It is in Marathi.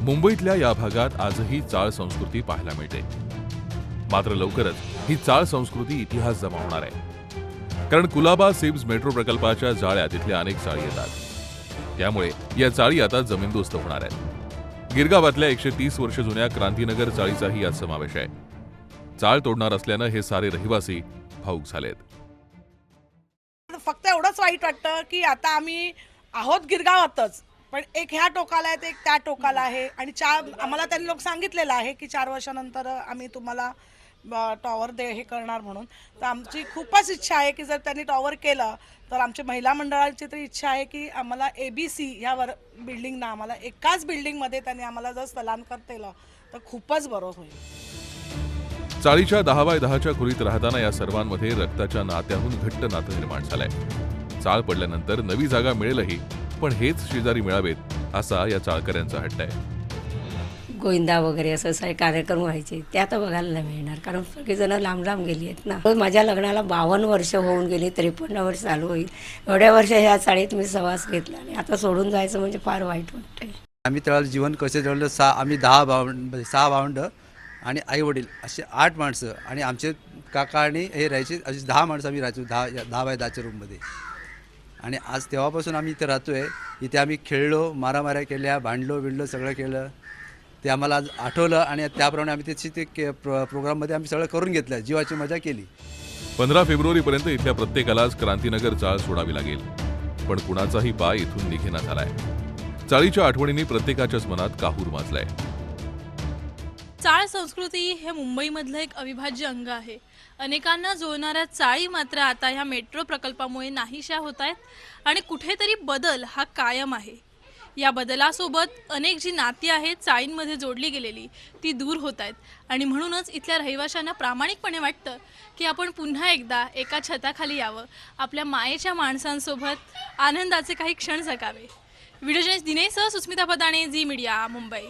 मुंबईतल्या या भागात आजही चाळ संस्कृती पाहायला मिळते. मात्र लवकरच ही चाळ संस्कृती इतिहास जमा होणार आहे. कारण कुलाबा सिब्स मेट्रो प्रकल्पाच्या जाळ्या तिथल्या अनेक चाळी येतात. त्यामुळे या चाळी आता जमीनदोस्त होणार आहेत. गिरगावातल्या एकशे तीस वर्ष जुन्या क्रांतीनगर चाळीचाही यात समावेश आहे. चाळ तोडणार असल्यानं हे सारे रहिवासी भाऊक झालेत. फक्त एवढंच वाईट वाटतं की आता आम्ही आहोत गिरगावातच. पण एक ह्या टोकाला आहे तर एक त्या टोकाला आहे. आणि चार आम्हाला त्यांनी लोक सांगितलेलं आहे की चार वर्षानंतर आम्ही तुम्हाला टॉवर दे हे करणार म्हणून. तर आमची खूपच इच्छा आहे की जर त्यांनी टॉवर केलं तर आमच्या महिला मंडळाची तर इच्छा आहे की आम्हाला ए बी सी ह्या वर बिल्डिंगना आम्हाला एकाच बिल्डिंगमध्ये त्यांनी आम्हाला जर स्थलांतर केलं तर खूपच बरं होईल. चाळीच्या दहा बाय दहाच्या खोलीत राहताना या सर्वांमध्ये रक्ताच्या नात्याहून घट्ट नातं निर्माण झालंय. चाळ पडल्यानंतर नवी जागा मिळेलही पण हेच शेजारी मिळावेत असा या चाळकऱ्यांचा हट्ट आहे. गोविंदा वगैरे असं असे कार्यक्रम व्हायचे ते आता बघायला नाही मिळणार कारण सगळेजण लांब लांब गेली आहेत ना. माझ्या लग्नाला बावन्न वर्ष होऊन गेली त्रेपन्न वर्ष चालू होईल. एवढ्या वर्ष ह्या चाळीत मी सवास घेतला आणि आता सोडून जायचं म्हणजे फार वाईट वाटतंय. आम्ही त्याला जीवन कसे जळलं सहा आम्ही दहा भावंड सहा भावंड आणि आई वडील असे आठ माणसं आणि आमचे काका आणि हे राहायचे असे दहा माणसं आम्ही राहायचो दहा दहा बाय दहाच्या रूममध्ये आणि आज तेव्हापासून आम्ही इथे राहतो आहे इथे आम्ही खेळलो मारामाऱ्या केल्या भांडलो बिंडलो सगळं केलं. ते आम्हाला आज आठवलं आणि त्याप्रमाणे आम्ही त्याची ते के प्र प्रोग्राममध्ये आम्ही सगळं करून घेतलं. जीवाची मजा केली. पंधरा फेब्रुवारीपर्यंत इथल्या प्रत्येकालाच क्रांतीनगर चाळ सोडावी लागेल. पण कुणाचाही पाय इथून निघेना झालाय. चाळीच्या आठवणींनी प्रत्येकाच्याच मनात काहूर माजलाय. चाळ संस्कृती हे मुंबईमधलं एक अविभाज्य अंग आहे. अनेकांना जोडणाऱ्या चाळी मात्र आता ह्या मेट्रो प्रकल्पामुळे नाहीशा होत आहेत आणि कुठेतरी बदल हा कायम आहे. या बदलासोबत अनेक जी नाती आहेत चाळींमध्ये जोडली गेलेली ती दूर होत आहेत. आणि म्हणूनच इथल्या रहिवाशांना प्रामाणिकपणे वाटतं की आपण पुन्हा एकदा एका छताखाली यावं आपल्या मायेच्या माणसांसोबत आनंदाचे काही क्षण जगावे. व्हिडिओ दिनेसह सह सुस्मिता पदाणे झी मीडिया मुंबई.